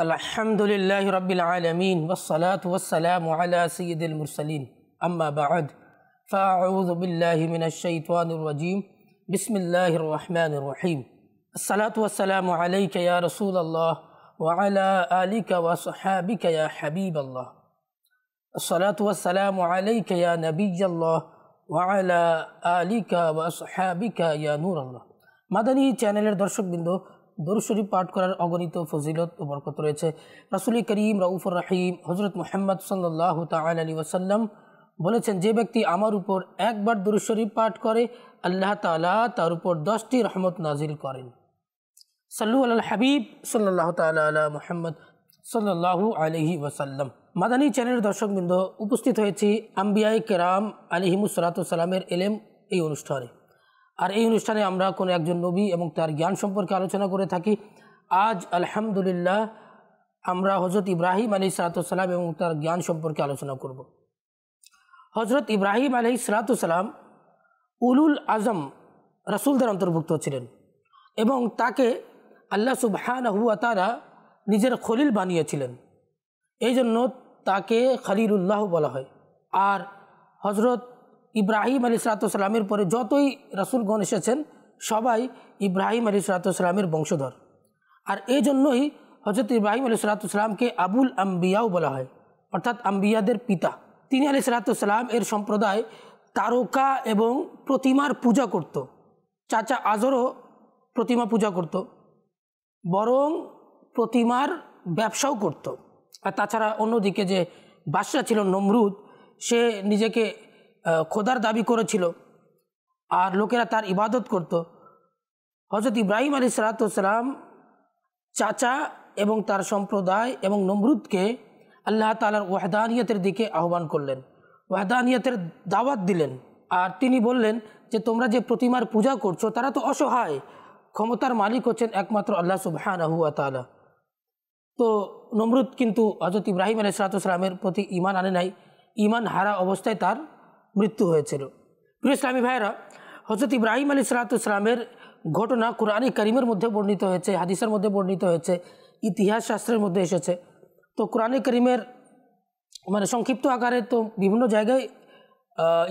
الحمد لله رب العالمين والصلاة والسلام على سيد المرسلين أما بعد فأعوذ بالله من الشيطان الرجيم بسم الله الرحمن الرحيم الصلاة والسلام عليك يا رسول الله وعلى آلك وصحابك يا حبيب الله الصلاة والسلام عليك يا نبي الله وعلى آلك وصحابك يا نور الله মাদানী চ্যানেলের দর্শকবৃন্দ দরুশরীফ পাঠ করার অগণিত ফজিলত ও বরকত রয়েছে। রাসুল করিম রাউফুর রাহিম হজরত মোহাম্মদ সাল্লাহ তালী ওসাল্লাম বলেছেন, যে ব্যক্তি আমার উপর একবার দরুশরীফ পাঠ করে, আল্লাহ তালা তার উপর দশটি রহমত নাজিল করেন। সাল্লু আল হাবিব সাল্লাহ তালা মোহাম্মদ সাল্লাহু আলহি ওসাল্লাম মাদানী চ্যানেলের দর্শকবৃন্দ, উপস্থিত হয়েছি আম্বিয়াই কেরাম আলিহিমুসালাতামের এলেম এই অনুষ্ঠানে। আর এই অনুষ্ঠানে আমরা কোনো একজন নবী এবং তার জ্ঞান সম্পর্কে আলোচনা করে থাকি। আজ আলহামদুলিল্লাহ আমরা হজরত ইব্রাহিম আলী সালাতাম এবং তার জ্ঞান সম্পর্কে আলোচনা করব। হজরত ইব্রাহিম আলী সালাতাম উলুল আজম রাসুলদের অন্তর্ভুক্ত ছিলেন এবং তাকে আল্লাহ সুবহান হুয়া তারা নিজের খলিল বানিয়েছিলেন। এই জন্য তাকে খালিলুল্লাহ বলা হয়। আর হজরত ইব্রাহিম আলী সালাতামের পরে যতই রাসুলগণ এসেছেন, সবাই ইব্রাহিম আলী সালাতামের বংশধর। আর এই জন্যই হজরত ইব্রাহিম আলী সালাতামকে আবুল আম্বিয়াও বলা হয়। অর্থাৎ আম্বিয়াদের পিতা। তিনি আলী সালাতাম এর সম্প্রদায় তারকা এবং প্রতিমার পূজা করত। চাচা আজরও প্রতিমা পূজা করত। বরং প্রতিমার ব্যবসাও করত। আর তাছাড়া অন্যদিকে যে বাদশা ছিল নমরুদ, সে নিজেকে খোদার দাবি করেছিল। আর লোকেরা তার ইবাদত করত। হজরত ইব্রাহিম আলী সালাতাম চাচা এবং তার সম্প্রদায় এবং নমরুদকে আল্লাহ তালার ওয়াহদানিয়তের দিকে আহ্বান করলেন। ওয়াহদানিয়তের দাওয়াত দিলেন। আর তিনি বললেন যে, তোমরা যে প্রতিমার পূজা করছ, তারা তো অসহায়। ক্ষমতার মালিক হচ্ছেন একমাত্র আল্লাহ সুবহান আহুয়া তালা তো নমরুদ কিন্তু হজরত ইব্রাহিম আলী সালাতামের প্রতি ইমান আনে নাই। ইমান হারা অবস্থায় তার মৃত্যু হয়েছিল। প্রিয় ইসলামী ভাইয়েরা হজরত ইব্রাহিম আলী সালাতামের ঘটনা কোরআন করিমের মধ্যে বর্ণিত হয়েছে, হাদিসের মধ্যে বর্ণিত হয়েছে, ইতিহাস শাস্ত্রের মধ্যে এসেছে। তো কোরআন করিমের মানে সংক্ষিপ্ত আকারে তো বিভিন্ন জায়গায়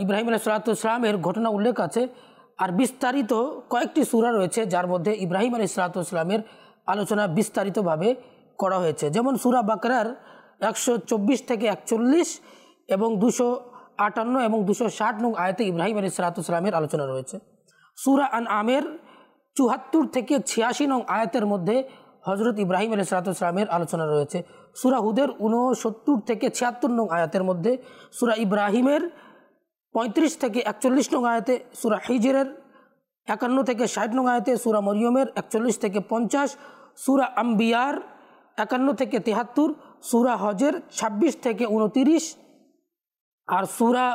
ইব্রাহিম আলী সালাতামের ঘটনা উল্লেখ আছে। আর বিস্তারিত কয়েকটি সুরা রয়েছে, যার মধ্যে ইব্রাহিম আলী সালাতামের আলোচনা বিস্তারিতভাবে করা হয়েছে। যেমন সুরা বাকরার একশো চব্বিশ থেকে একচল্লিশ এবং দুশো আটান্ন এবং দুশো ষাট নং আয়তে ইব্রাহিম আলী সালাতামের আলোচনা রয়েছে। সুরা আন আমের চুহাত্তর থেকে ছিয়াশি নং আয়াতের মধ্যে হজরত ইব্রাহিম আলী সালাতামের আলোচনা রয়েছে। সুরা হুদের ঊনসত্তর থেকে ছিয়াত্তর নং আয়াতের মধ্যে সুরা ইব্রাহিমের পঁয়ত্রিশ থেকে একচল্লিশ নং আয়াতে সুরা হিজরের একান্ন থেকে ষাট নং আয়াতে সুরা মরিয়মের একচল্লিশ থেকে পঞ্চাশ, সুরা আম্বিয়ার একান্ন থেকে তেহাত্তর, সুরা হজের ২৬ থেকে উনতিরিশ আর সুরা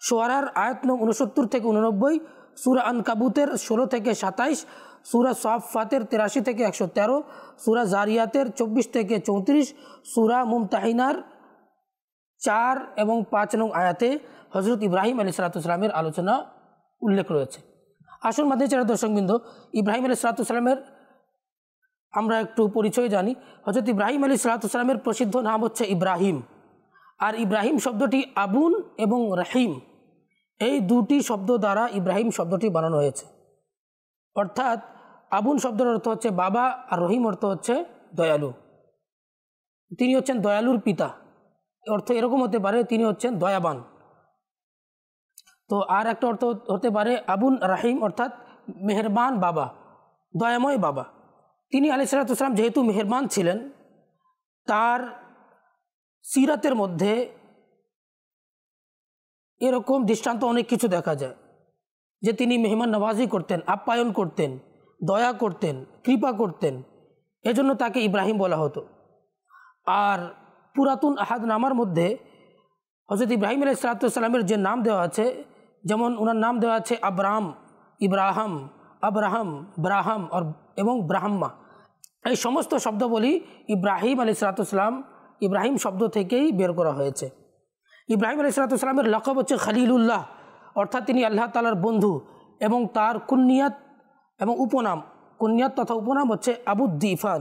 সোয়ারার আয়াত নং উনসত্তর থেকে উননব্বই সুরা আন কাবুতের ষোলো থেকে সাতাইশ, সুরা সাফাতের তিরাশি থেকে একশো তেরো, সুরা জারিয়াতের চব্বিশ থেকে চৌত্রিশ, সুরা মুমতাহিনার চার এবং পাঁচ নং আয়াতে হজরত ইব্রাহিম আলী সালাতামের আলোচনা উল্লেখ রয়েছে। আসল মাধ্যমে চারা দর্শকবৃন্দ ইব্রাহিম আলী সালাতামের আমরা একটু পরিচয় জানি। হজরত ইব্রাহিম আলী সালাতামের প্রসিদ্ধ নাম হচ্ছে ইব্রাহিম। আর ইব্রাহিম শব্দটি আবুন এবং রাহিম। এই দুটি শব্দ দ্বারা ইব্রাহিম শব্দটি বানানো হয়েছে। অর্থাৎ আবুন শব্দের অর্থ হচ্ছে বাবা আর রহিম অর্থ হচ্ছে দয়ালু। তিনি হচ্ছেন দয়ালুর পিতা। অর্থ এরকম হতে পারে তিনি হচ্ছেন দয়াবান। তো আর একটা অর্থ হতে পারে আবুন রাহিম অর্থাৎ মেহরবান বাবা, দয়াময় বাবা। তিনি আলি সালাতাম যেহেতু মেহরবান ছিলেন, তার সিরাতের মধ্যে এরকম দৃষ্টান্ত অনেক কিছু দেখা যায়। যে তিনি মেহমান নওয়াজি করতেন, আপ্যায়ন করতেন, দয়া করতেন, কৃপা করতেন। এজন্য তাকে ইব্রাহিম বলা হতো। আর পুরাতন আহাদ নামার মধ্যে হজরত ইব্রাহিম আলাই সালাতামের যে নাম দেওয়া আছে, যেমন ওনার নাম দেওয়া আছে আব্রাহাম, ইব্রাহাম, আব্রাহাম, ব্রাহাম এবং ব্রাহ্মা এই সমস্ত শব্দ বলি ইব্রাহিম আলী সালাতাম ইব্রাহিম শব্দ থেকেই বের করা হয়েছে। ইব্রাহিম আলী সালাতামের লকব হচ্ছে খালিলুল্লাহ, অর্থাৎ তিনি আল্লাহ তালার বন্ধু এবং তার কুন্নিয়াত এবং উপনাম। কুন্নিয়াত তথা উপনাম হচ্ছে আবুদ্দিফান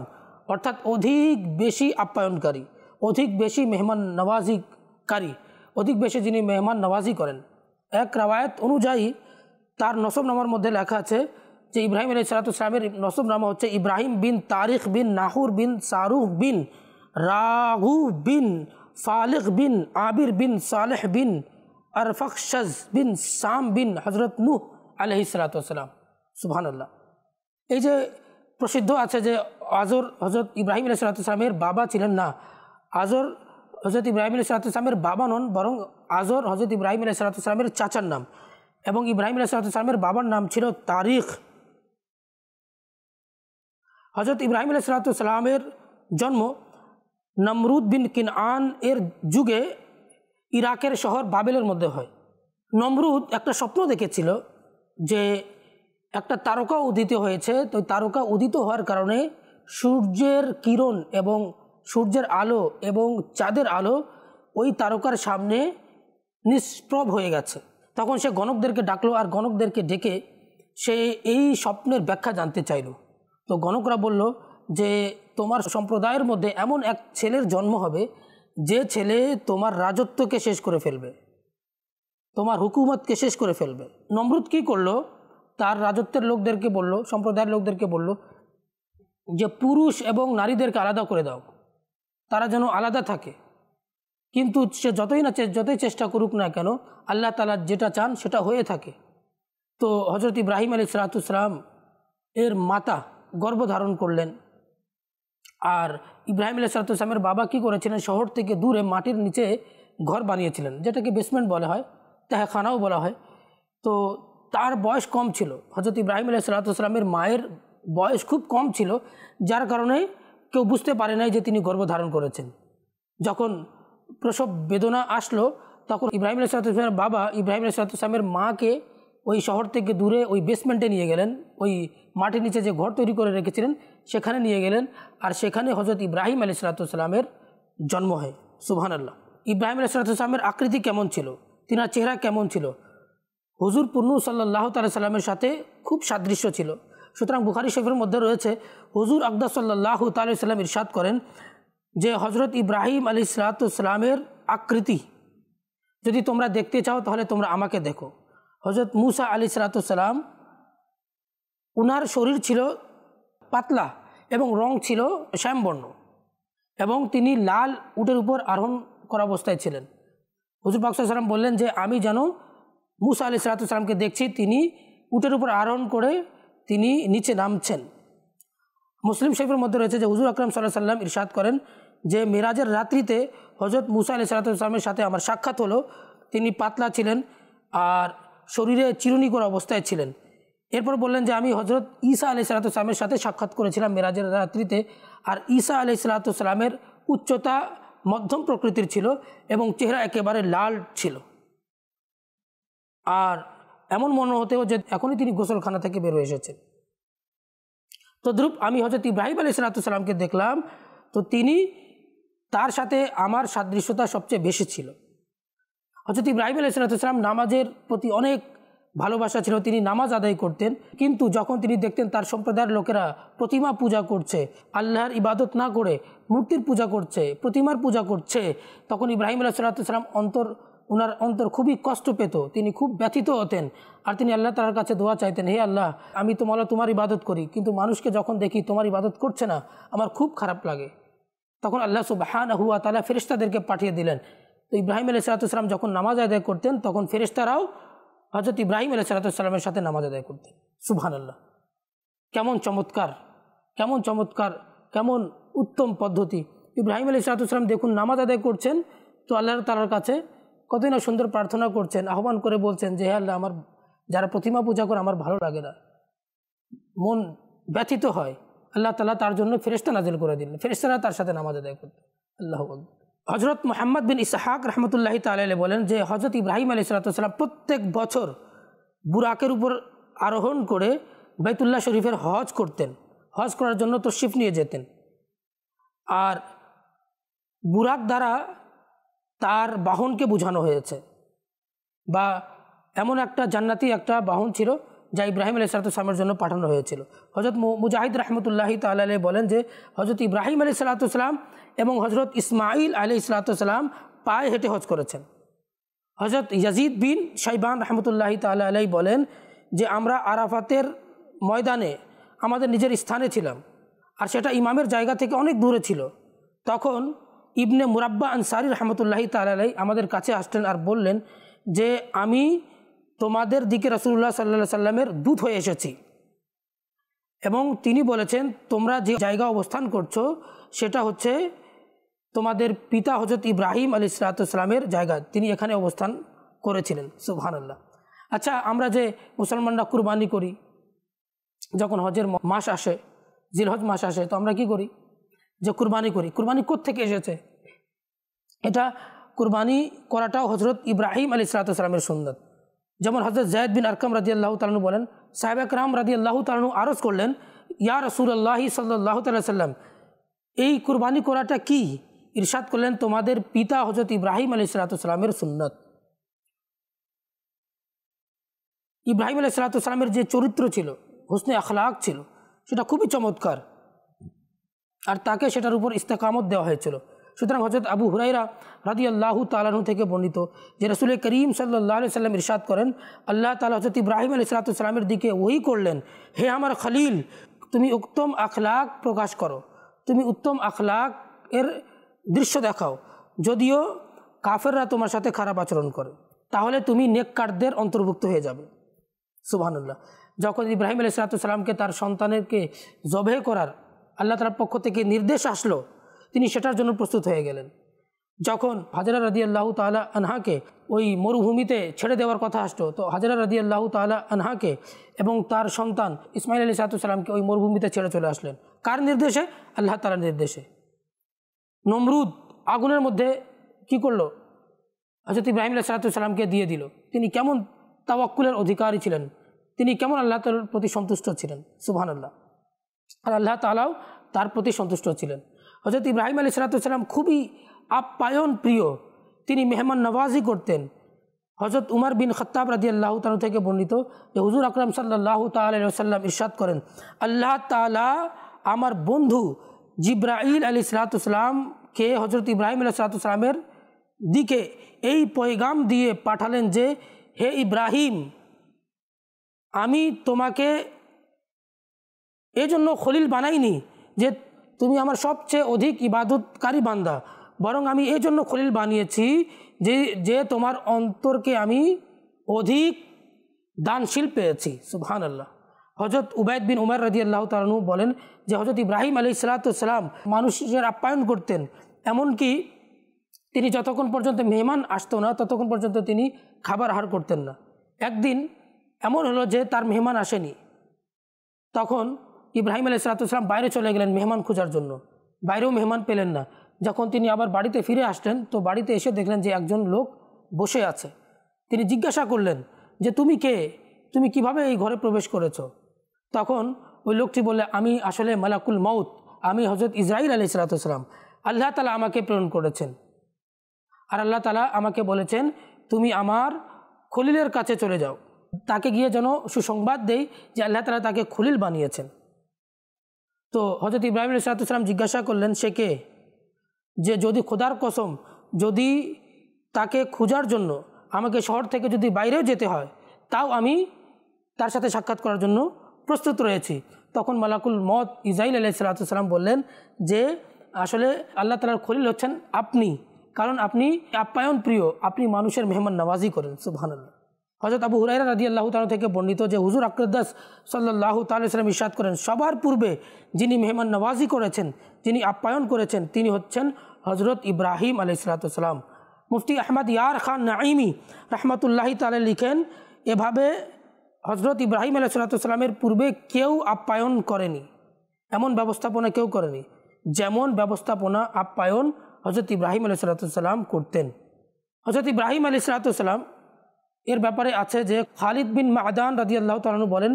অর্থাৎ অধিক বেশি আপ্যায়নকারী, অধিক বেশি মেহমান নওয়াজিকারী, অধিক বেশি যিনি মেহমান নওয়াজি করেন। এক রাওয়ায়ত অনুযায়ী তার নসব নামার মধ্যে লেখা আছে যে, ইব্রাহিম আলী সালাতামের নসব নামা হচ্ছে ইব্রাহিম বিন তারিখ বিন নাহুর বিন শাহরুখ বিন রাঘু বিন ফালিক বিন আবির বিন সালেহ বিন আরফাকশাজ বিন সাম বিন হজরত নুহ আলহি সালাতাম সুবহানাল্লাহ। এই যে প্রসিদ্ধ আছে যে আজর হজরত ইব্রাহিম আলী সালাতামের বাবা ছিলেন না। আজর হজরত ইব্রাহিম আলী সালাতামের বাবা নন, বরং আজর হজরত ইব্রাহিম আলী সালাতামের চাচার নাম এবং ইব্রাহিম আলী সালাতামের বাবার নাম ছিল তারিখ। হজরত ইব্রাহিম আলী সালাতামের জন্ম নমরুদ বিন কিনআন এর যুগে ইরাকের শহর বাবেলের মধ্যে হয়। নমরুদ একটা স্বপ্ন দেখেছিল যে একটা তারকা উদিত হয়েছে। তো তারকা উদিত হওয়ার কারণে সূর্যের কিরণ এবং সূর্যের আলো এবং চাঁদের আলো ওই তারকার সামনে নিষ্প্রভ হয়ে গেছে। তখন সে গণকদেরকে ডাকলো আর গণকদেরকে ডেকে সে এই স্বপ্নের ব্যাখ্যা জানতে চাইল। তো গণকরা বলল যে তোমার সম্প্রদায়ের মধ্যে এমন এক ছেলের জন্ম হবে, যে ছেলে তোমার রাজত্বকে শেষ করে ফেলবে, তোমার হুকুমতকে শেষ করে ফেলবে। নমরুদ কী করল? তার রাজত্বের লোকদেরকে বলল, সম্প্রদায়ের লোকদেরকে বলল, যে পুরুষ এবং নারীদেরকে আলাদা করে দাও, তারা যেন আলাদা থাকে। কিন্তু সে যতই না যতই চেষ্টা করুক না কেন, আল্লাহ তালা যেটা চান সেটা হয়ে থাকে। তো হজরত ইব্রাহিম আলী সালাতুসলাম এর মাতা গর্ভধারণ করলেন। আর ইব্রাহিম আলী সালাতুসলামের বাবা কী করেছিলেন? শহর থেকে দূরে মাটির নিচে ঘর বানিয়েছিলেন, যেটাকে বেসমেন্ট বলা হয়, তাহাখানাও বলা হয়। তো তার বয়স কম ছিল। হজরত ইব্রাহিম আলী সালাতামের মায়ের বয়স খুব কম ছিল, যার কারণে কেউ বুঝতে পারে নাই যে তিনি গর্ভধারণ করেছেন। যখন প্রসব বেদনা আসলো, তখন ইব্রাহিম আলী সালাতামের বাবা ইব্রাহিম আলী সালাতামের মাকে ওই শহর থেকে দূরে ওই বেসমেন্টে নিয়ে গেলেন। ওই মাটির নিচে যে ঘর তৈরি করে রেখেছিলেন সেখানে নিয়ে গেলেন আর সেখানে হজরত ইব্রাহিম আলী সালাতামের জন্ম হয়। সুবহান আল্লাহ ইব্রাহিম আলী সালাতামের আকৃতি কেমন ছিল? তিনার চেহারা কেমন ছিল? হুজুর পুর্নু সাল্লাহ তাল্লাহ সাল্লামের সাথে খুব সাদৃশ্য ছিল। সুতরাং বুখারি শরীফের মধ্যে রয়েছে, হুজুর আকদা সাল্লাহ তাল্লাহ সাল্লাম ইরশাদ করেন যে হজরত ইব্রাহিম আলী সালাতামের আকৃতি। যদি তোমরা দেখতে চাও, তাহলে তোমরা আমাকে দেখো। হজরত মুসা আলী সালাতাম উনার শরীর ছিল পাতলা এবং রং ছিল শ্যামবর্ণ এবং তিনি লাল উটের উপর আরোহণ করা অবস্থায় ছিলেন। হুজুর বাকসাল্লাম বললেন যে, আমি যেন মুসা আলি সালাতামকে দেখছি, তিনি উটের উপর আরোহণ করে তিনি নিচে নামছেন। মুসলিম শরীফের মধ্যে রয়েছে যে, হুজুর আকরম সাল্লাহ সাল্লাম ইরশাদ করেন যে, মিরাজের রাত্রিতে হজরত মুসা আলি সালাতামের সাথে আমার সাক্ষাৎ হলো। তিনি পাতলা ছিলেন আর শরীরে চিরুনি করা অবস্থায় ছিলেন। এরপর বললেন যে, আমি হজরত ঈসা আলি সালাতামের সাথে সাক্ষাৎ করেছিলাম মেরাজের রাত্রিতে। আর ঈসা আলি সালাতামের উচ্চতা মধ্যম প্রকৃতির ছিল এবং চেহারা একেবারে লাল ছিল। আর এমন মনে হতেও যে, এখনই তিনি গোসলখানা থেকে বের এসেছেন। তদ্রূপ আমি হজরত ইব্রাহিম আলী সালাতামকে দেখলাম, তো তিনি তার সাথে আমার সাদৃশ্যতা সবচেয়ে বেশি ছিল। হজরত ইব্রাহিম আলি সালাতাম নামাজের প্রতি অনেক ভালোবাসা ছিল, তিনি নামাজ আদায় করতেন। কিন্তু যখন তিনি দেখতেন তার সম্প্রদায়ের লোকেরা প্রতিমা পূজা করছে, আল্লাহর ইবাদত না করে মূর্তির পূজা করছে, প্রতিমার পূজা করছে, তখন ইব্রাহিম আল্লাহ অন্তর ওনার অন্তর খুবই কষ্ট পেত, তিনি খুব ব্যথিত হতেন। আর তিনি আল্লাহ তালার কাছে দোয়া চাইতেন, হে আল্লাহ, আমি তোমার তোমার ইবাদত করি, কিন্তু মানুষকে যখন দেখি তোমার ইবাদত করছে না, আমার খুব খারাপ লাগে। তখন আল্লাহ সুবাহান হুয়া তালা ফেরিস্তাদেরকে পাঠিয়ে দিলেন। তো ইব্রাহিম আলী সালাতাম যখন নামাজ আদায় করতেন, তখন ফেরিস্তারাও হজরত ইব্রাহিম আলী সালাতামের সাথে নামাজ আদায় করতেন। সুবহান আল্লাহ কেমন চমৎকার কেমন চমৎকার, কেমন উত্তম পদ্ধতি। ইব্রাহিম আলী সালাতাম দেখুন নামাজ আদায় করছেন, তো আল্লাহ তালার কাছে কতই না সুন্দর প্রার্থনা করছেন, আহ্বান করে বলছেন যে, হে আল্লাহ, আমার যারা প্রতিমা পূজা করে, আমার ভালো লাগে না। মন ব্যথিত হয়। আল্লাহ তালা তার জন্য ফেরেস্তা নাজিল করে দিলেন। ফেরেস্তারা তার সাথে নামাজ আদায় করতেন। আল্লাহ হজরত মোহাম্মদ বিন ইসাহাক রহমতুল্লাহ তালে বলেন যে হজরত ইব্রাহিম আলী সালাতাম প্রত্যেক বছর বুরাকের উপর আরোহণ করে বাইতুল্লাহ শরীফের হজ করতেন। হজ করার জন্য তশিফ নিয়ে যেতেন। আর বুরাক দ্বারা তার বাহনকে বোঝানো হয়েছে। বা এমন একটা জান্নাতি একটা বাহন ছিল যা ইব্রাহিম আলী সালাতামের জন্য পাঠানো হয়েছিল। হজরত মুজাহিদ রহমতুল্লাহি তাল্লাহ বলেন যে হজরত ইব্রাহিম আলী সালাতাম এবং হজরত ইসমাইল আলী সালাতাম পায়ে হেঁটে হজ করেছেন। হজরত ইয়াজিদ বিন সাইবান রহমতুল্লাহি তাল্লাহ বলেন যে, আমরা আরাফাতের ময়দানে আমাদের নিজের স্থানে ছিলাম আর সেটা ইমামের জায়গা থেকে অনেক দূরে ছিল। তখন ইবনে মুরাব্বা আনসারি রহমতুল্লাহি তালাই আমাদের কাছে আসলেন আর বললেন যে, আমি তোমাদের দিকে রসুল্লাহ সাল্লা সাল্লামের দূত হয়ে এসেছি। এবং তিনি বলেছেন, তোমরা যে জায়গা অবস্থান করছ, সেটা হচ্ছে তোমাদের পিতা হজরত ইব্রাহিম আলী সালাতামের জায়গা। তিনি এখানে অবস্থান করেছিলেন। সুবহানাল্লাহ। আচ্ছা আমরা যে মুসলমানরা কুরবানি করি, যখন হজের মাস আসে, জিলহজ মাস আসে, তো আমরা কি করি? যে কুরবানি করি। কুরবানি থেকে এসেছে? এটা কুরবানি করাটাও হজরত ইব্রাহিম আলী সালাতামের সুন্দর যেমন হজরত জায়দ বিন আরকাম রাজি আল্লাহ তালু বলেন, সাহেব আকরাম রাজি আল্লাহ তালু আরজ করলেন, ইয়া রসুল আল্লাহি সাল্লাহ সাল্লাম, এই কুরবানি করাটা কি? ইরশাদ করলেন, তোমাদের পিতা হজরত ইব্রাহিম আলী সালাতামের সুন্নত। ইব্রাহিম আলী সালাতামের যে চরিত্র ছিল, হুসনে আখলাক ছিল, সেটা খুবই চমৎকার। আর তাকে সেটার উপর ইস্তেকামত দেওয়া হয়েছিল। সুতরাং হজরত আবু হুরাইরা রাদি আল্লাহ তালাহু থেকে বর্ণিত যে রসুল করিম সাল্লাহ সাল্লাম ইরশাদ করেন, আল্লাহ তালা হজরত ইব্রাহিম আলী সালাতামের দিকে ওই করলেন, হে আমার খলিল, তুমি উত্তম আখলাক প্রকাশ করো, তুমি উত্তম আখলাক এর দৃশ্য দেখাও, যদিও কাফেররা তোমার সাথে খারাপ আচরণ করে, তাহলে তুমি নেককারদের অন্তর্ভুক্ত হয়ে যাবে। সুবাহানুল্লাহ। যখন ইব্রাহিম আলী সালাতামকে তার সন্তানেরকে জবে করার আল্লাহ তালার পক্ষ থেকে নির্দেশ আসলো তিনি সেটার জন্য প্রস্তুত হয়ে গেলেন। যখন হাজারা রাদি আল্লাহ তালা আনহাকে ওই মরুভূমিতে ছেড়ে দেওয়ার কথা আসতো, তো হাজারা রাদি আল্লাহ তালা আনহাকে এবং তার সন্তান ইসমাইল আলী সালাতামকে ওই মরুভূমিতে ছেড়ে চলে আসলেন। কার নির্দেশে? আল্লাহ তালার নির্দেশে। নমরুদ আগুনের মধ্যে কি করল? হজরত ইব্রাহিম আল্লাহ সালাতামকে দিয়ে দিল? তিনি কেমন তাওয়াক্কুলের অধিকারী ছিলেন? তিনি কেমন আল্লাহ তালার প্রতি সন্তুষ্ট ছিলেন? সুবহান আল্লাহ আর আল্লাহ তালাও তার প্রতি সন্তুষ্ট ছিলেন। হজরত ইব্রাহিম আলী সালাতাম খুবই আপ্যায়ন প্রিয়। তিনি মেহমান নওয়াজি করতেন। হজরত উমর বিন খত্তাব রাজি আল্লাহ তালু থেকে বর্ণিত যে হুজুর আকরম সাল্লাহ তাল্লাম ইরশাদ করেন, আল্লাহ তালা আমার বন্ধু জিব্রাইল আলী সালাতামকে হজরত ইব্রাহিম আলী সালাতামের দিকে এই পয়গাম দিয়ে পাঠালেন যে, হে ইব্রাহিম, আমি তোমাকে এজন্য খলিল বানাইনি যে তুমি আমার সবচেয়ে অধিক ইবাদতকারী বান্দা। বরং আমি এই জন্য খলিল বানিয়েছি যে যে তোমার অন্তরকে আমি অধিক দানশীল পেয়েছি। সুবহান আল্লাহ হজরত উবায়দ বিন উমার রাজি আল্লাহ তালু বলেন যে হজরত ইব্রাহিম আলী সালাতাম মানুষের আপ্যায়ন করতেন। এমনকি তিনি যতক্ষণ পর্যন্ত মেহমান আসতো না, ততক্ষণ পর্যন্ত তিনি খাবার আহার করতেন না। একদিন এমন হলো যে, তার মেহমান আসেনি। তখন ইব্রাহিম আলী সালাতাম বাইরে চলে গেলেন মেহমান খোঁজার জন্য। বাইরেও মেহমান পেলেন না। যখন তিনি আবার বাড়িতে ফিরে আসলেন, তো বাড়িতে এসে দেখলেন যে একজন লোক বসে আছে। তিনি জিজ্ঞাসা করলেন যে, তুমি কে? তুমি কীভাবে এই ঘরে প্রবেশ করেছ? তখন ওই লোকটি বললে, আমি আসলে মালাকুল মৌত আমি হজরত ইসরাইল আলি সালাতাম আল্লাহ তালা আমাকে প্রেরণ করেছেন। আর আল্লাহ তালা আমাকে বলেছেন, তুমি আমার খলিলের কাছে চলে যাও। তাকে গিয়ে যেন সুসংবাদ দেই যে আল্লাহ তালা তাকে খলিল বানিয়েছেন। তো হজরত ইব্রাহিম সালাতাম জিজ্ঞাসা করলেন, সে কে? যে যদি খোদার কসম, যদি তাকে খোঁজার জন্য আমাকে শহর থেকে যদি বাইরেও যেতে হয়, তাও আমি তার সাথে সাক্ষাৎ করার জন্য প্রস্তুত রয়েছি। তখন মালাকুল মত ইজাইল আলাই সালাতাম বললেন যে, আসলে আল্লাহ তালার খলিল হচ্ছেন আপনি, কারণ আপনি আপ্যায়ন প্রিয় আপনি মানুষের মেহমান নওয়াজি করেন, সুবহানাল্লাহ। হজরত আবু হুরাইরা রাজি আল্লাহ তাল থেকে বর্ণিত যে হুজুর আকরদাস সাল্লাহ তালাম ইসাদ করেন, সবার পূর্বে যিনি মেহমান নওয়াজি করেছেন, যিনি আপ্যায়ন করেছেন, তিনি হচ্ছেন হজরত ইব্রাহিম আলি সালাতাম মুফতি আহমদ ইয়ার খান নাইমি রহমতুল্লাহি তালে লিখেন, এভাবে হজরত ইব্রাহিম আলি সালাতামের পূর্বে কেউ আপ্যায়ন করেনি, এমন ব্যবস্থাপনা কেউ করেনি, যেমন ব্যবস্থাপনা আপ্যায়ন হজরত ইব্রাহিম আলি সালাতাম করতেন। হজরত ইব্রাহিম আলি সালাতাম এর ব্যাপারে আছে যে খালিদ বিন মাদান রাজি আল্লাহ তালু বলেন,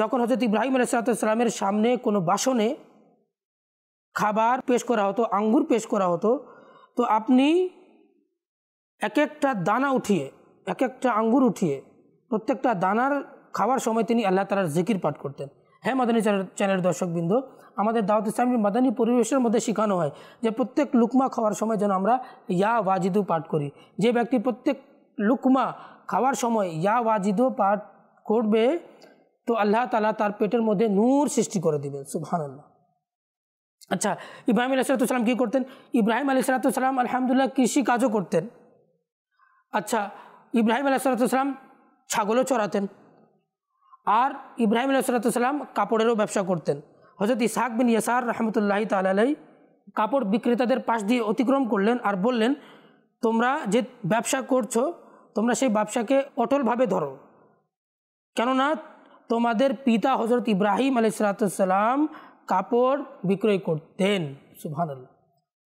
যখন হজরত ইব্রাহিম আলাইসালামের সামনে কোনো বাসনে খাবার পেশ করা হতো, আঙ্গুর পেশ করা হতো, তো আপনি এক একটা দানা উঠিয়ে এক একটা আঙ্গুর উঠিয়ে প্রত্যেকটা দানার খাওয়ার সময় তিনি আল্লাহ তালার জিকির পাঠ করতেন। হ্যাঁ মাদানী চ্যানেলের দর্শকবৃন্দ আমাদের দাওয়াত ইসলামী মাদানী পরিবেশের মধ্যে শেখানো হয় যে প্রত্যেক লুকমা খাওয়ার সময় যেন আমরা ইয়া ওয়াজিদু পাঠ করি। যে ব্যক্তি প্রত্যেক লুকমা খাওয়ার সময় ইয়া ওয়াজিদু পাঠ করবে, তো আল্লাহ তালা তার পেটের মধ্যে নূর সৃষ্টি করে দিবেন সুবহান আল্লাহ আচ্ছা ইব্রাহিম আলী সালাতাম কী করতেন? ইব্রাহিম আলী সালাতাম আলহামদুলিল্লাহ কৃষি কাজও করতেন। আচ্ছা ইব্রাহিম আলী সালাতাম ছাগলও চড়াতেন আর ইব্রাহিম আলী সালাতাম কাপড়েরও ব্যবসা করতেন। হজরত ইসাহাক বিন ইয়াসার রহমতুল্লাহ তালাই কাপড় বিক্রেতাদের পাশ দিয়ে অতিক্রম করলেন আর বললেন, তোমরা যে ব্যবসা করছ তোমরা সেই ব্যবসাকে অটলভাবে ধরো। কেননা তোমাদের পিতা হজরত ইব্রাহিম আলি সালাতাম কাপড় বিক্রয় করতেন সুহান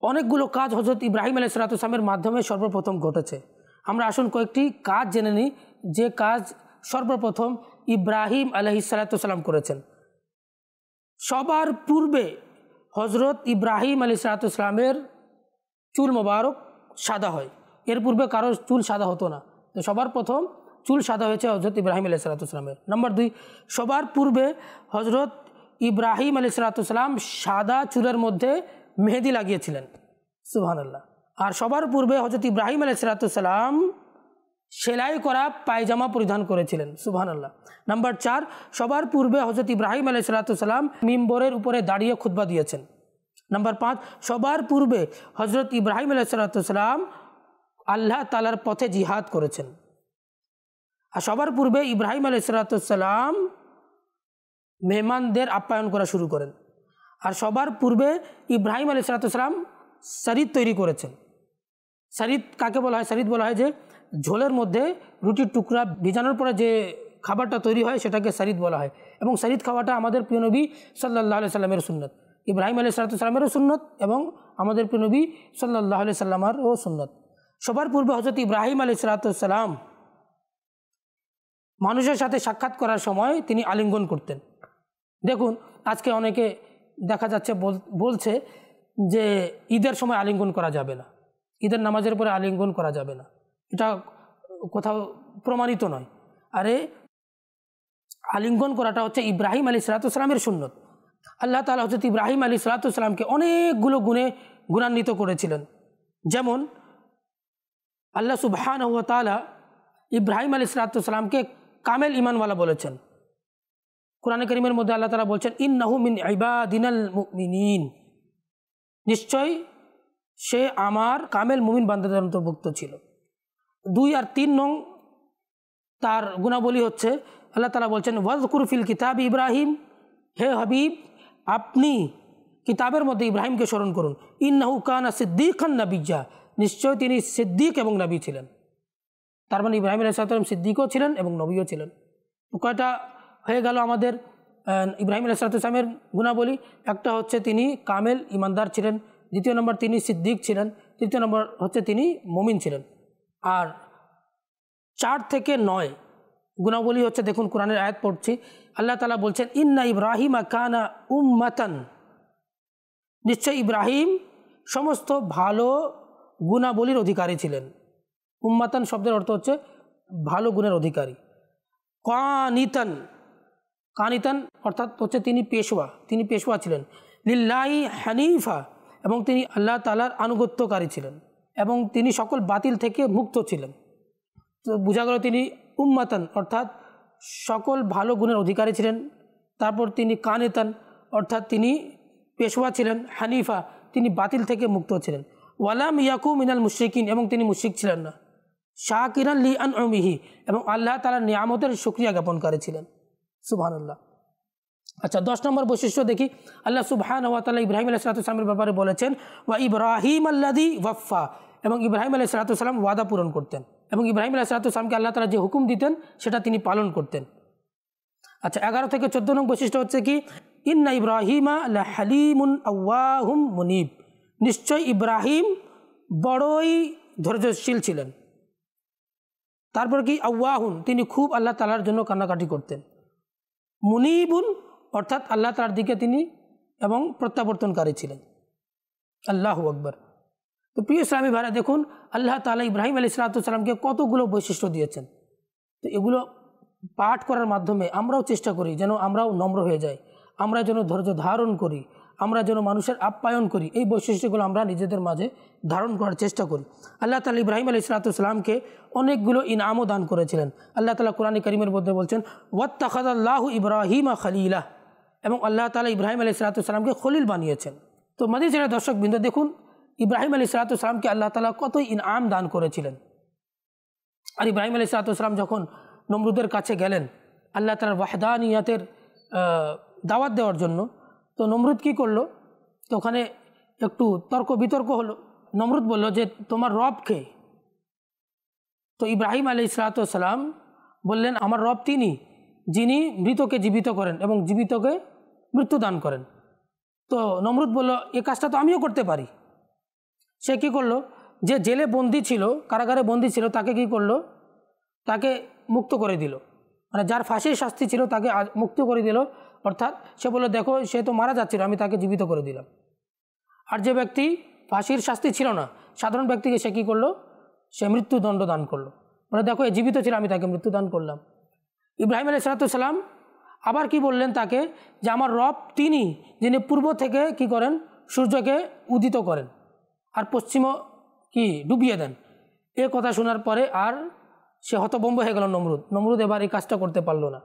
অনেকগুলো কাজ হজরত ইব্রাহিম আলি সালাতামের মাধ্যমে সর্বপ্রথম ঘটেছে। আমরা আসুন কয়েকটি কাজ জেনে নিই, যে কাজ সর্বপ্রথম ইব্রাহিম আলহি সালাতাম করেছেন। সবার পূর্বে হজরত ইব্রাহিম আলী সালাতামের চুল মোবারক সাদা হয়। এর পূর্বে কারোর চুল সাদা হতো না। তো সবার প্রথম চুল সাদা হয়েছে হজরত ইব্রাহিম আলি সালাতামের নম্বর দুই, সবার পূর্বে হজরত ইব্রাহিম আলি সালাতাম সাদা চুলের মধ্যে মেহেদি লাগিয়েছিলেন। সুবহানাল্লাহ। আর সবার পূর্বে হজরত ইব্রাহিম আলি সালাতাম সেলাই করা পায়জামা পরিধান করেছিলেন। সুবহানাল্লাহ। নাম্বার চার, সবার পূর্বে হজরত ইব্রাহিম আলি সালাতাম মিম্বরের উপরে দাঁড়িয়ে খুতবা দিয়েছেন। নাম্বার পাঁচ, সবার পূর্বে হজরত ইব্রাহিম আলি সালাতাম আল্লাহ তালার পথে জিহাদ করেছেন। আর সবার পূর্বে ইব্রাহিম আলি সালাতাম মেহমানদের আপ্যায়ন করা শুরু করেন। আর সবার পূর্বে ইব্রাহিম আলি সালাতাম সারিদ তৈরি করেছেন। সারিদ কাকে বলা হয়? সারিদ বলা হয় যে ঝোলের মধ্যে রুটির টুকরা ভিজানোর পরে যে খাবারটা তৈরি হয় সেটাকে সারিদ বলা হয়। এবং সারিদ খাওয়াটা আমাদের প্রিয়নবী সাল্লাহ আলি সাল্লামের সুন্নত। ইব্রাহিম আলি সাল্লামেরও সুন্নত এবং আমাদের প্রিয়নবী সাল্লাহ আলি সাল্লামারও সুন্নত। সবার পূর্বে হজরত ইব্রাহিম আলী সালাতাম মানুষের সাথে সাক্ষাৎ করার সময় তিনি আলিঙ্গন করতেন। দেখুন, আজকে অনেকে দেখা যাচ্ছে বলছে যে ঈদের সময় আলিঙ্গন করা যাবে না। ঈদের নামাজের পরে আলিঙ্গন করা যাবে না। এটা কোথাও প্রমাণিত নয়। আরে, আলিঙ্গন করাটা হচ্ছে ইব্রাহিম আলী সালাতামের সুন্নত। আল্লাহ তালা হজরত ইব্রাহিম আলী সালাতামকে অনেকগুলো গুণে গুণান্বিত করেছিলেন। যেমন আল্লাহ সুবহান তালা ইব্রাহিম আলী সালাতামকে কামেল ইমানওয়ালা বলেছেন। কোরআন করিমের মধ্যে আল্লাহ তালা বলছেন ইন নাহু মিন ইবাদিনাল মুমিনিন। নিশ্চয় সে আমার কামেল মুমিন বান্দাদের অন্তর্ভুক্ত ছিল। দুই আর তিন নং তার গুণাবলী হচ্ছে, আল্লাহ তালা বলছেন ওয়াজকুর ফিল কিতাব ইব্রাহিম। হে হাবিব, আপনি কিতাবের মধ্যে ইব্রাহিমকে স্মরণ করুন। ইন ইন্নাহু কানা সিদ্দিকান নবিজ্জা নিশ্চয় তিনি সিদ্দিক এবং নবী ছিলেন। তার মানে ইব্রাহিম আলাইসালাম সিদ্দিকও ছিলেন এবং নবীও ছিলেন। কয়টা হয়ে গেল আমাদের ইব্রাহিম আলাইসালামের গুণাবলী? একটা হচ্ছে তিনি কামেল, ইমানদার ছিলেন। দ্বিতীয় নম্বর তিনি সিদ্দিক ছিলেন। তৃতীয় নম্বর হচ্ছে তিনি মমিন ছিলেন। আর চার থেকে নয় গুণাবলী হচ্ছে, দেখুন কোরআনের আয়াত পড়ছি, আল্লাহ তালা বলছেন, ইন্না ইব্রাহিম কানা উম্মাতান। নিশ্চয় ইব্রাহিম সমস্ত ভালো গুণাবলীর অধিকারী ছিলেন। উম্মাতান শব্দের অর্থ হচ্ছে ভালো গুণের অধিকারী। কানিতান কানিতান অর্থাৎ হচ্ছে তিনি পেশোয়া তিনি পেশোয়া ছিলেন। লিল্লাই হানিফা, এবং তিনি আল্লাহ তালার আনুগত্যকারী ছিলেন, এবং তিনি সকল বাতিল থেকে মুক্ত ছিলেন। তো বোঝা গেল তিনি উম্মাতান, অর্থাৎ সকল ভালো গুণের অধিকারী ছিলেন। তারপর তিনি কানেতান, অর্থাৎ তিনি পেশোয়া ছিলেন, হানিফা, তিনি বাতিল থেকে মুক্ত ছিলেন। ওয়ালাম ইয়াকু মিনাল মুশিকিন এবং তিনি মুশিক ছিলেন না। শাহ কিরান লি আন অমিহি এবং আল্লাহ তালা নিয়ামতের সুক্রিয়া জ্ঞাপন করেছিলেন। সুবহান আল্লাহ আচ্ছা দশ নম্বর বৈশিষ্ট্য দেখি। আল্লাহ সুবহান ওয়াতাল্লাহ ইব্রাহিম আলাহ সালাতামের ব্যাপারে বলেছেন, ওয়া ইব্রাহিম আল্লাদি ওয়াফা এবং ইব্রাহিম আলাহ সালাতাম ওয়াদা পূরণ করতেন। এবং ইব্রাহিম আলাহ সালাতামকে আল্লাহ তালা যে হুকুম দিতেন, সেটা তিনি পালন করতেন। আচ্ছা এগারো থেকে চোদ্দ নং বৈশিষ্ট্য হচ্ছে কি, ইন্না ইব্রাহিমা আল্লাহ হালিমুন আউ্বাহুম মুনিব নিশ্চয় ইব্রাহিম বড়ই ধৈর্যশীল ছিলেন। তারপর কি? আউ্বাহুন তিনি খুব আল্লাহ তালার জন্য কান্নাকাটি করতেন। মুনিবুন, অর্থাৎ আল্লাহ তালার দিকে তিনি এবং প্রত্যাবর্তনকারী ছিলেন। আল্লাহ আকবর। তো প্রিয় ইসলামী ভাইরা, দেখুন, আল্লাহ তালা ইব্রাহিম আলী সালাতামকে কতগুলো বৈশিষ্ট্য দিয়েছেন। তো এগুলো পাঠ করার মাধ্যমে আমরাও চেষ্টা করি যেন আমরাও নম্র হয়ে যাই, আমরা যেন ধৈর্য ধারণ করি আমরা যেন মানুষের আপ্যায়ন করি। এই বৈশিষ্ট্যগুলো আমরা নিজেদের মাঝে ধারণ করার চেষ্টা করি। আল্লাহ তালা ইব্রাহিম আলী ইসলাতামকে অনেকগুলো ইনামও দান করেছিলেন। আল্লাহ তালা কোরআন করিমের মধ্যে বলছেন ওয়াত্তাখাদাল্লাহু ইব্রাহিমা খালিলা এবং আল্লাহ তালা ইব্রাহিম আলী ইসলাতামকে খলিল বানিয়েছেন। তো জেলা দর্শক বৃন্দ, দেখুন, ইব্রাহিম আলী ইসলাতামকে আল্লাহ তালা কত ইনাম দান করেছিলেন। আর ইব্রাহিম আলী ইসলাতাম যখন নমরুদের কাছে গেলেন, আল্লাহ তালার ওয়াহদানিয়াতের দাওয়াত দেওয়ার জন্য তো নমরুদ কি করল? তো ওখানে একটু তর্ক বিতর্ক হলো। নমরুদ বলল যে, তোমার রব কে? তো ইব্রাহিম আলী ইসলাতাম বললেন, আমার রব তিনি, যিনি মৃতকে জীবিত করেন এবং জীবিতকে মৃত্যু দান করেন। তো নমরুদ বলল, এ কাজটা তো আমিও করতে পারি। সে কি করল? যে জেলে বন্দি ছিল, কারাগারে বন্দি ছিল, তাকে কি করল? তাকে মুক্ত করে দিল। মানে যার ফাঁসির শাস্তি ছিল, তাকে মুক্ত করে দিল। অর্থাৎ সে বলল, দেখো, সে তো মারা যাচ্ছিল, আমি তাকে জীবিত করে দিলাম। আর যে ব্যক্তি ফাঁসির শাস্তি ছিল না, সাধারণ ব্যক্তিকে সে কী করল? সে মৃত্যুদণ্ড দান করল। বলে, দেখো, এ জীবিত ছিল, আমি তাকে মৃত্যুদান করলাম। ইব্রাহিম আলী সালাতাম আবার কি বললেন তাকে? যে, আমার রব তিনি, যিনি পূর্ব থেকে কি করেন? সূর্যকে উদিত করেন আর পশ্চিম কি ডুবিয়ে দেন। এ কথা শোনার পরে আর সে হতবম্ব হয়ে গেল নমরুদ। নমরুদ এবার এই কাজটা করতে পারল না।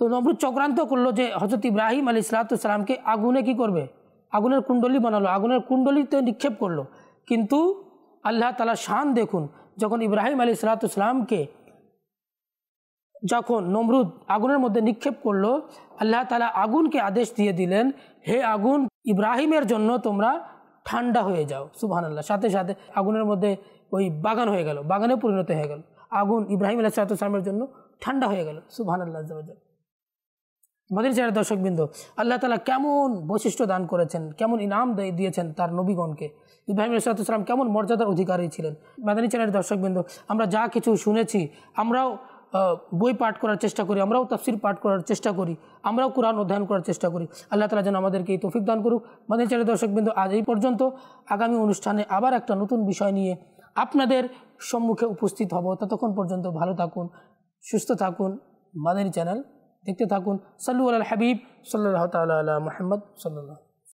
তো নমরুদ চক্রান্ত করল যে হজরত ইব্রাহিম আলী সালাতামকে আগুনে কি করবে? আগুনের কুণ্ডলি বানালো, আগুনের কুণ্ডলিতে নিক্ষেপ করল। কিন্তু আল্লাহ তালা শান দেখুন, যখন ইব্রাহিম আলী সালাতামকে যখন নমরুদ আগুনের মধ্যে নিক্ষেপ করল, আল্লাহ তালা আগুনকে আদেশ দিয়ে দিলেন, হে আগুন, ইব্রাহিমের জন্য তোমরা ঠান্ডা হয়ে যাও। সুবহান আল্লাহ সাথে সাথে আগুনের মধ্যে ওই বাগান হয়ে গেল, বাগানে পরিণত হয়ে গেল। আগুন ইব্রাহিম আল্লাহ সালাতামের জন্য ঠান্ডা হয়ে গেল সুবহান আল্লাহ মদির চারের দর্শকবৃন্দ, আল্লাহ তালা কেমন বৈশিষ্ট্য দান করেছেন, কেমন ইনাম দিয়েছেন তার নবীগণকে। ইব্রাহিম ইসলাতাম কেমন মর্যাদার অধিকারী ছিলেন। মাদানী চ্যানেলের দর্শকবৃন্দ, আমরা যা কিছু শুনেছি, আমরাও বই পাঠ করার চেষ্টা করি, আমরাও তফসির পাঠ করার চেষ্টা করি, আমরাও কোরআন অধ্যয়ন করার চেষ্টা করি। আল্লাহ তালা যেন আমাদেরকে এই তফিক দান করুক। মাদানী চ্যানেলের দর্শকবৃন্দ, আজ এই পর্যন্ত। আগামী অনুষ্ঠানে আবার একটা নতুন বিষয় নিয়ে আপনাদের সম্মুখে উপস্থিত হব। ততক্ষণ পর্যন্ত ভালো থাকুন, সুস্থ থাকুন। মাদানী চ্যানেল দেখতে থাকুন সাল্লু আল হাবিব সাল্লাহ তাল মোহাম্মদ সাল্লাহ